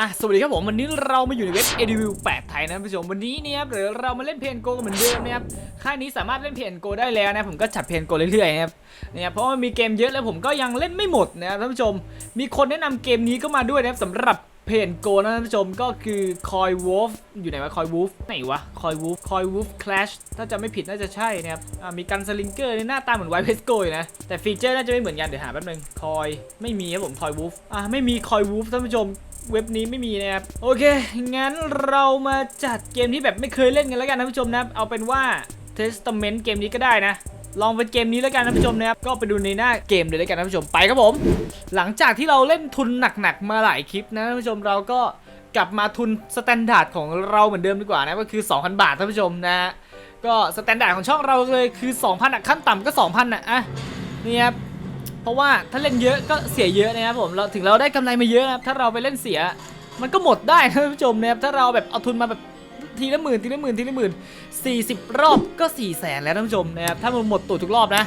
อะสวัสดีครับผมวันนี้เรามาอยู่ในเว็บ EDU 8ไทยนะผู้ชมวันนี้เนี่ยครับเดี๋ยวเรามาเล่นเพนโกกันเหมือนเดิมนะครับค่ายนี้สามารถเล่นเพนโกได้แล้วนะผมก็จัดเพนโกเรื่อยๆนะครับเนี่ยเพราะว่ามีเกมเยอะแล้วผมก็ยังเล่นไม่หมดนะครับท่านผู้ชม มีคนแนะนำเกมนี้ก็มาด้วยนะครับสำหรับเพนโกนะท่านผู้ชมก็คือคอย Wolf อยู่ไหนวะคอย Wolf ไหนวะคอย Wolf คอย Wolf Clash ถ้าจะไม่ผิดน่าจะใช่นะครับมีกันสลิงเกอร์ในหน้าตาเหมือนไวเพสโกยนะแต่ฟีเจอร์น่าจะไม่เหมือนกันเดี๋ยวหาแป๊บนึงคอยไม่มีครับผมคอย Wolf อ่าไม่มีคอย Wolf ท่านผู้ชม เว็บนี้ไม่มีนะครับโอเค งั้นเรามาจัดเกมที่แบบไม่เคยเล่นกันแล้วกันนะผู้ชมนะครับเอาเป็นว่า Testament เกมนี้ก็ได้นะลองเป็นเกมนี้แล้วกันนะผู้ชมนะครับ ก็ไปดูในหน้าเกมเลยแล้วกันนะผู้ชมไปครับผม หลังจากที่เราเล่นทุนหนักๆมาหลายคลิปนะท่านผู้ชมเราก็กลับมาทุนสแตนดาร์ดของเราเหมือนเดิมดีกว่านะก็คือ 2,000 บาทท่านผู้ชมนะฮะก็สแตนดาร์ดของช่องเราเลยคือ 2,000อะขั้นต่ำก็ 2,000อะอะนี่ครับ เพราะว่าถ้าเล่นเยอะก็เสียเยอะนะครับผมเราถึงเราได้กำไรมาเยอะนะครับถ้าเราไปเล่นเสีย มันก็หมดได้นะท่านผู้ชมนะครับถ้าเราแบบเอาทุนมาแบบทีละหมื่นทีละหมื่นทีละหมื่นสี่สิบรอบก็4ี่แสนแล้วท่านผู้ชมนะครับถ้ามันหมดตัวทุกรอบนะ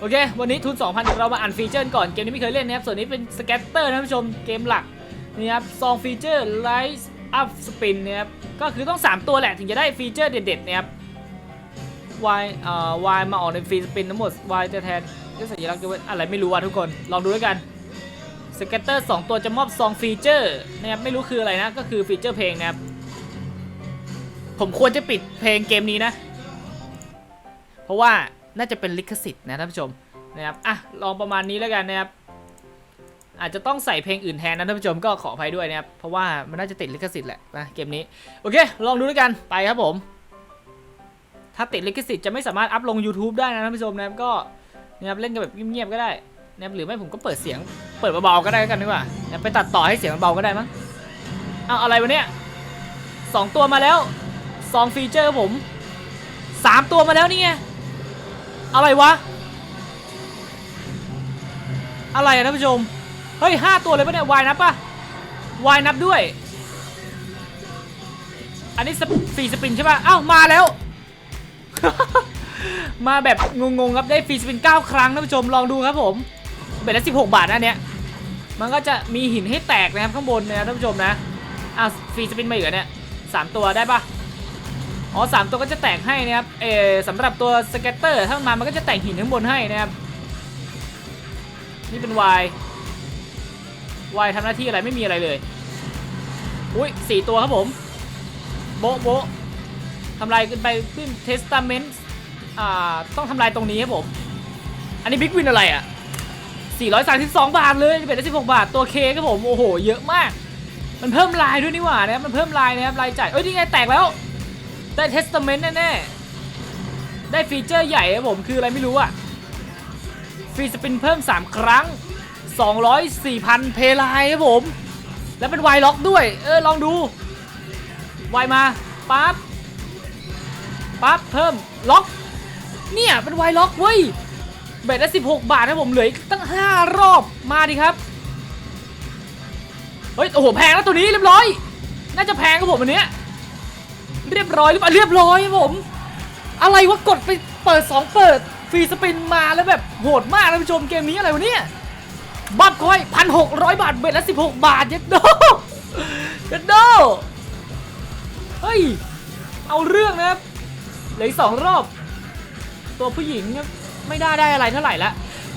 โอเค วันนี้ทุน 2,000เดี๋ยวเรามาอ่านฟีเจอร์ก่อนเกมนี้ไม่เคยเล่นนะครับ ส่วนนี้เป็นสเก็ตเตอร์นะท่านผู้ชมเกมหลักนี่ครับซองฟีเจอร์ไลท์อัพสปินนะครับ ก็คือต้อง 3 ตัวแหละถึงจะได้ฟีเจอร์เด็ดๆนะครับ Y เอ่อ Y มาออกในฟรีสปินทั้งหมด Y จะแทน ด้วยสัญลักษณ์จะเป็นอะไรไม่รู้อะทุกคน ลองดูด้วยกันสเก็ตเตอร์2ตัวจะมอบซองฟีเจอร์นะครับไม่รู้คืออะไรนะ ก็คือฟีเจอร์เพลงนะครับ ผมควรจะปิดเพลงเกมนี้นะ เพราะว่าน่าจะเป็นลิขสิทธิ์นะท่านผู้ชมนะครับอะลองประมาณนี้แล้วกันนะครับอาจจะต้องใส่เพลงอื่นแทนนะท่านผู้ชมก็ขออภัยด้วยนะครับ เพราะว่ามันน่าจะติดลิขสิทธิ์แหละนะเกมนี้ โอเค ลองดูด้วยกันไปครับผม ถ้าติดลิขสิทธิ์จะไม่สามารถอัพลง YouTube ได้นะท่านผู้ชมนะครับก็ นะครับเล่นกันแบบเงียบๆก็ได้นะครับหรือไม่ผมก็เปิดเสียงเปิดเบาๆก็ได้กันดีกว่านะไปตัดต่อให้เสียงมันเบาก็ได้มั้งเอาอะไรวะเนี่ยสองตัวมาแล้วสองฟีเจอร์ผมสามตัวมาแล้วนี่ไงอะไรวะ อะไรอะท่านผู้ชม เฮ้ยห้าตัวเลยปะเนี่ยวายนับปะวายนับด้วย อันนี้สปฟรีสปินใช่ปะอ้าวมาแล้ว มาแบบงงๆครับได้ฟรีสปิน9ครั้งท่านผู้ชมลองดูครับผมเบ็ดละ16 บาทนะเนี้ยมันก็จะมีหินให้แตกนะครับข้างบนนะท่านผู้ชมนะอะฟรีสปินมาอีกเหรอเนี่ยสามตัวได้ปะอ๋อสามตัวก็จะแตกให้นะครับเออสำหรับตัวสเก็ตเตอร์ถ้ามันมามันก็จะแตกหินข้างบนให้นะครับนี่เป็น Y Y ทำหน้าที่อะไรไม่มีอะไรเลยอุ้ยสี่ตัวครับผมโบโบทำลายขึ้นไปขึ้นเทสตาเมนต์ อ่าต้องทำลายตรงนี้ครับผม อันนี้บิ๊กวินอะไรอะ432 บาทเลยเป็นได้16 บาทตัวเคครับผมโอ้โห เยอะมาก มันเพิ่มลายด้วยนี่หว่านะครับมันเพิ่มลายนะครับลายจ่ายเอ้ยนี่ไงแตกแล้ว ได้เทสตาเมนต์แน่ๆได้ฟีเจอร์ใหญ่ครับผมคืออะไรไม่รู้อะฟรีสปินเพิ่ม 3 ครั้ง 204,000 เพลายครับผม แล้วเป็นไวล็อกด้วย เออลองดูไวมาปั๊บปั๊บเพิ่มล็อก เนี่ยเป็นไวล็อกเว้ยเบ็ดละ16บาทนะผมเหลืออีกตั้ง5รอบมาดิครับเฮ้ยโอ้โหแพงแล้วตัวนี้เรียบร้อย น่าจะแพงกับผมอันเนี้ยเรียบร้อยหรือเปล่าเรียบร้อยครับผม อะไรวะกดไปเปิด 2 เปิดฟรีสปินมาแล้วแบบโหดมากท่านผู้ชมเกมนี้อะไรวะเนี่ยบัฟคอยพันหกร้อยบาทเบ็ดละ16บาทยัดโดยัดโดเฮ้ย เอาเรื่องนะครับเหลืออีกสองรอบ ตัวผู้หญิงไม่ได้ได้อะไรเท่าไหร่ละ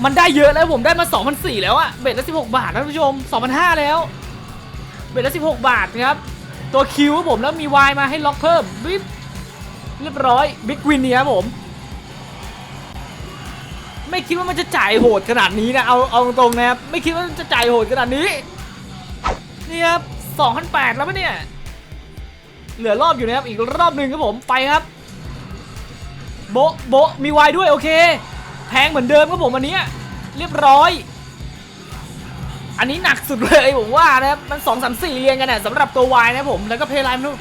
มันได้เยอะแล้วผมได้มา2,004แล้วอะเบ็ดละ 16 บาทนะท่านผู้ชม2,500แล้ว เบ็ดละ 16 บาทครับ ตัวคิวผมแล้วมีวายมาให้ล็อกเพิ่มบิ๊บเรียบร้อยบิ๊กวินเนี่ยครับผม ไม่คิดว่ามันจะจ่ายโหดขนาดนี้นะเอาเอาตรงๆนะครับไม่คิดว่าจะจ่ายโหดขนาดนี้นี่ครับ2,008แล้วปะเนี่ยเหลือรอบอยู่นะครับอีกรอบหนึ่งครับผมไปครับ โบะโบะมีวายด้วยโอเค แพงเหมือนเดิมครับผมอันนี้เรียบร้อย อันนี้หนักสุดเลยผมว่านะครับมัน2 3 4เรียงกันนะสำหรับตัววายนะผมแล้วก็เพลย์ไลน์มัน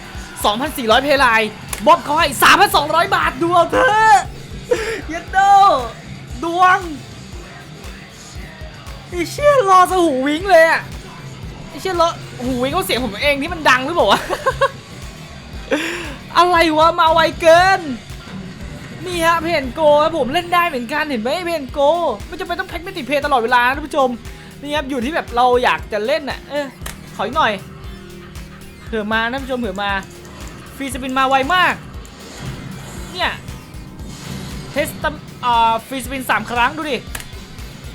2,400 เพลย์ไลน์บ๊อบเขาให้3,200 บาทดูเอาเถอะเยัดโดดวงไอเชี่ยรอสหูวิงเลยอะไอเชี่ยรอหูวิงเขาเสียงผมเองที่มันดังหรือเปล่าวะอะไรวะมาไวเกิน นี่ฮะเพนโกครับผมเล่นได้เหมือนกันเห็นไหมเพนโกไม่จำเป็นต้องแพ็กไม่ติดเพย์ตลอดเวลานะท่านผู้ชมนี่ครับอยู่ที่แบบเราอยากจะเล่นอะเออขออีกหน่อยเผื่อมานะท่านผู้ชมเผื่อมาฟรีสปินมาไวมากเนี่ยเทสตัมอ่าฟรีสปินสามครั้งดูดิ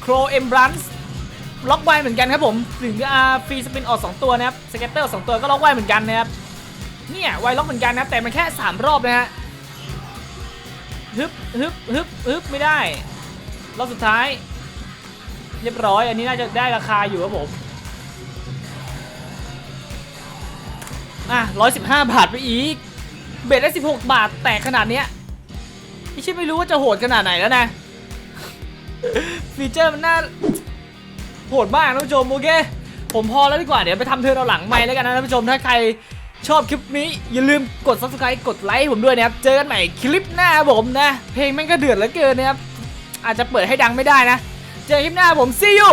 โครเอมบรันส์ล็อกไวเหมือนกันครับผมถึงอ่าฟรีสปินออก 2 ตัวนะครับสเก็ตเตอร์สองตัวก็ล็อกไวเหมือนกันนะครับเนี่ยไวล็อกเหมือนกันนะแต่มันแค่ 3 รอบนะฮะ ฮึบฮึบฮึบฮึบไม่ได้ รอบสุดท้าย เรียบร้อย อันนี้น่าจะได้ราคาอยู่ครับผม อะ115บห้าบาทไปอีก เบ็ดได้16บหกบาทแตกขนาดเนี้ยพี่ชิไม่รู้ว่าจะโหดขนาดไหนแล้วนะ ฟีเจอร์มันน่าโหดมากท่านผู้ชมโอเคผมพอแล้วดีกว่าเดี๋ยวไปทำเธอเราหลังไม่แล้วกันนะท่านผู้ชมถ้าใคร ชอบคลิปนี้ อย่าลืมกด subscribe กดไลค์ผมด้วยนะครับ เจอกันใหม่คลิปหน้าผมนะ เพลงแม่งก็เดือดเหลือเกินนะครับ อาจจะเปิดให้ดังไม่ได้นะ เจอคลิปหน้าผม see you